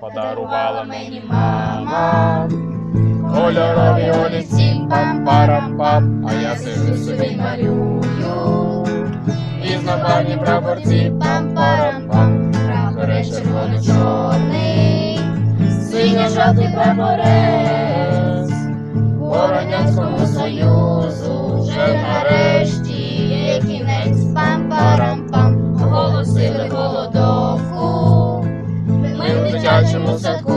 подарувала мені мама, кольорові олівці пам-парам-пам, а я сижу собі малюю, і знавальні прапорці пам-парам-пам, прапори червоно-чорний, синьо жовтий прапорець. Дитячому садку,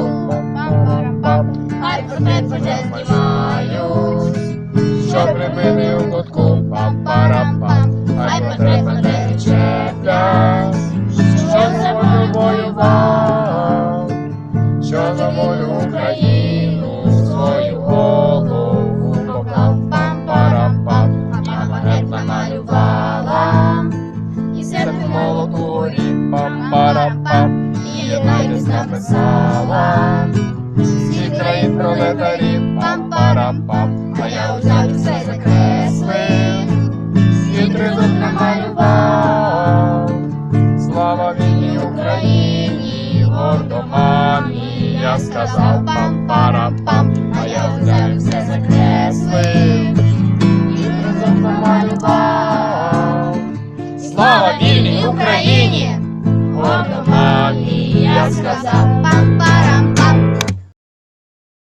хай портрет портрет знімають, що прибили у кутку, пам-парам-пам, хай портрет портрет чеплять, що за волю воював, що за волю Україну свою голову поклав, пам-парам-пам, а монет намалювала, і серпи молокурі, пам-парам-пам, і колись написала, Всі країн пролетарів, пам парам пам а я узяв і все закреслив, і тризуб намалював, слава вільній Україні, гордо мамі, я сказав пам парам пам а я узяв і все закреслив, і тризуб намалював, слава вільній Україні. Portugal, iyas ka sa pagpag